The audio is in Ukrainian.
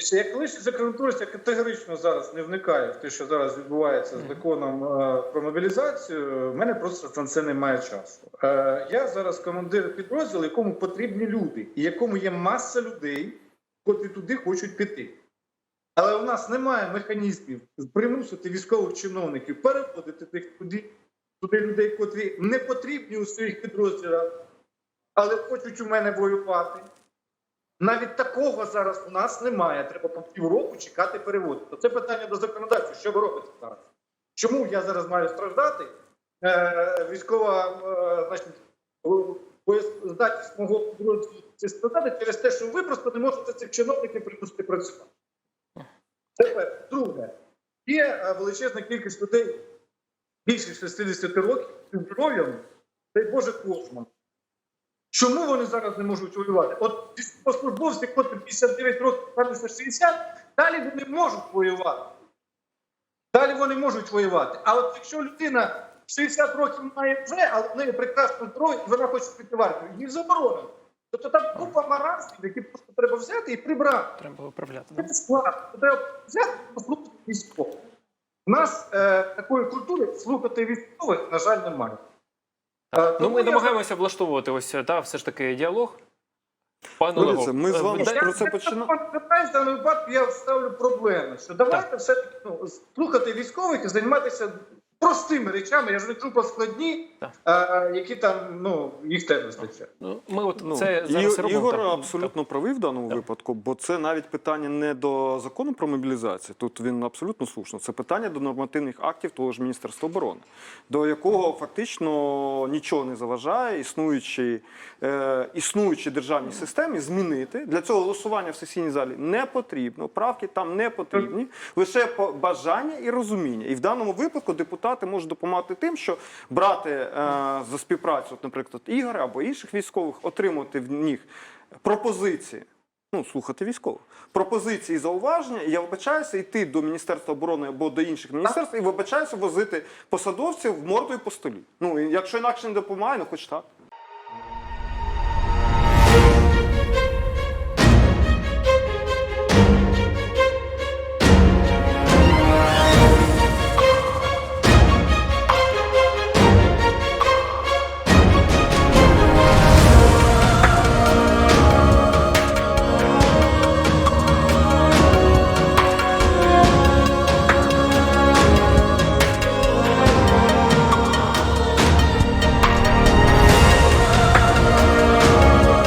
Дивіться, Як колишній законотворець, я категорично зараз не вникаю в те, що зараз відбувається з законом е, про мобілізацію. У мене просто на це немає часу. Е, Я зараз командир підрозділу, якому потрібні люди, і якому є маса людей, котрі туди хочуть піти. Але у нас немає механізмів примусити військових чиновників переводити тих туди, туди людей, котрі не потрібні у своїх підрозділах, але хочуть у мене воювати. Навіть такого зараз у нас немає. Треба по півроку чекати переводу. То це питання до законодавців. Що ви робите зараз? Чому я зараз маю страждати? Е, військова е, значить, боєздатність мого це страждати через те, що ви просто не можете цих чиновників примусити працювати. Тепер, друге, є е, величезна кількість людей більше 60 років з здоров'ям, дай Боже кожному. Чому вони зараз не можуть воювати? От військовослужбовці, котрі 59 років стануться 60, далі вони можуть воювати. Далі вони можуть воювати. А от якщо людина 60 років має вже, але в неї прекрасно здоров'я, і вона хоче піти в армію, їй заборонено. Тобто там купа маразмів, які просто треба взяти і прибрати. Треба виправляти. Це складно. Треба взяти і послухати військових. У нас е, такої культури слухати військових, на жаль, немає. Е, Ну, ми я намагаємося влаштовувати ось та все ж таки діалог. Пане Ну, дивіться, ми з е, вами про це починаємо. в даному випадку я ставлю проблеми, що давайте все ну, слухати військових і займатися простими речами, я ж не кажу про складні, Так. а, які там ну, їх теж вистачає. Ну, ми от Ну, це І- зараз робимо. Ігор так, абсолютно правий в даному Так. випадку, бо це навіть питання не до закону про мобілізацію. Тут він абсолютно слушно. Це питання до нормативних актів того ж Міністерства оборони, до якого фактично нічого не заважає існуючій, е, існуючій державній системі змінити. Для цього голосування в сесійній залі не потрібно. Правки там не потрібні. Лише бажання і розуміння. І в даному випадку депутати можуть допомагати тим, що брати е, за співпрацю, наприклад, Ігоря або інших військових, отримувати в них пропозиції. Ну, слухати військових. Пропозиції зауваження, і я вибачаюся, йти до Міністерства оборони або до інших міністерств і вибачаюся возити посадовців в мордою по столі. Ну, якщо інакше не допомагає, ну хоч так.